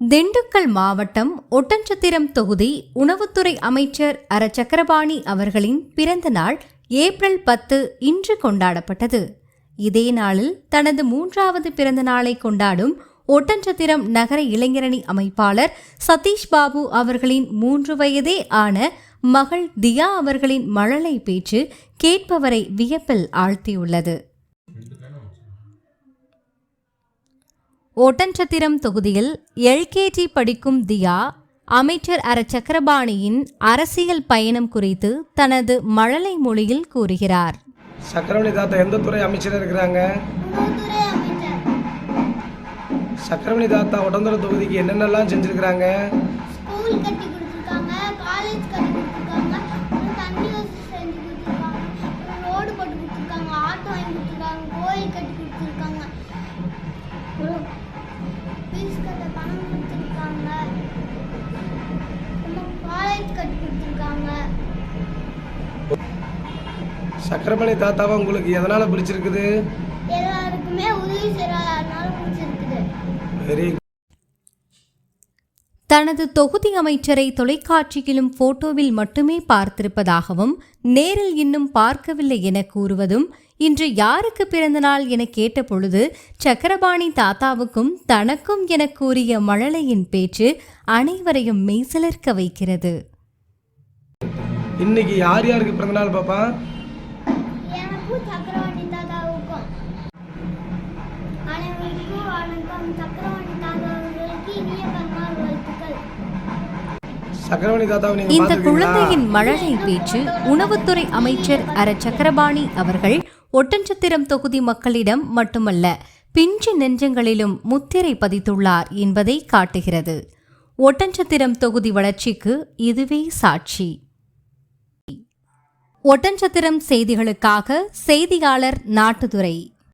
திண்டுக்கல் மாவட்டம் ஒட்டஞ்சத்திரம் தொகுதி உணவுத்துறை அமைச்சர் அர சக்கரபாணி அவர்களின் பிறந்த நாள் ஏப்ரல் பத்து இன்று கொண்டாடப்பட்டது. இதே நாளில் தனது மூன்றாவது பிறந்த நாளை கொண்டாடும் ஒட்டஞ்சத்திரம் நகர இளைஞரணி அமைப்பாளர் சதீஷ் பாபு அவர்களின் மூன்று வயதே ஆன மகள் தியா அவர்களின் மழலை பேச்சு கேட்பவரை வியப்பில் ஆழ்த்தியுள்ளது. ஓட்டன்சத்திரம் தொகுதியில் எல்கேஜி படிக்கும் தியா அமைச்சர் அர சக்கரபாணியின் அரசியல் பயணம் குறித்து தனது மழலை மொழியில் கூறுகிறார். சக்கரவணி தாத்தா எந்த துறை அமைச்சராக இருக்கிறாங்க? சக்கரவணி தாத்தா உடந்தர தொகுதிக்கு என்னென்னலாம் செஞ்சுருக்கிறாங்க? ஸ்கூல் கட்டி கொடுத்துருக்காங்க. சக்கரமணி தாத்தாவை உங்களுக்கு? எதனால் பிடிச்சிருக்குது? எல்லாருக்குமே உதவி செய்யறதுனால பிடிச்சிருக்குது. வெரி தனது தொகுதி அமைச்சரை தொலைக்காட்சியிலும் போட்டோவில் மட்டுமே பார்த்திருப்பதாகவும் நேரில் இன்னும் பார்க்கவில்லை என கூறுவதும் இன்று யாருக்கு பிறந்தநாள் என கேட்டபொழுது சக்கரபாணி தாத்தாவுக்கும் தனக்கும் என கூறிய மழலையின் பேச்சு அனைவரையும் மெய்சிலிர்க்க வைக்கிறது. இன்னைக்கு யார் யாருக்கு பிறந்தநாள் பாப்பா? சக்கரவண்டி தாத்தாவுக்கும் அனைவருக்கும் வணக்கம். சக்கரவண்டி தாத்தாவுக்கு இனிய பிறந்தநாள் வாழ்த்துக்கள். சக்கரவணி இந்த குழந்தையின் மழலை பேச்சு உணவுத்துறை அமைச்சர் அர சக்கரபாணி அவர்கள் ஒட்டன்சத்திரம் தொகுதி மக்களிடம் மட்டுமல்ல பிஞ்சு நெஞ்சங்களிலும் முத்திரை பதித்துள்ளார் என்பதை காட்டுகிறது. ஒட்டன்சத்திரம் தொகுதி வளர்ச்சிக்கு இதுவே சாட்சி. ஒட்டன்சத்திரம் செய்திகளுக்காக செய்தியாளர் நாட்டுதுரை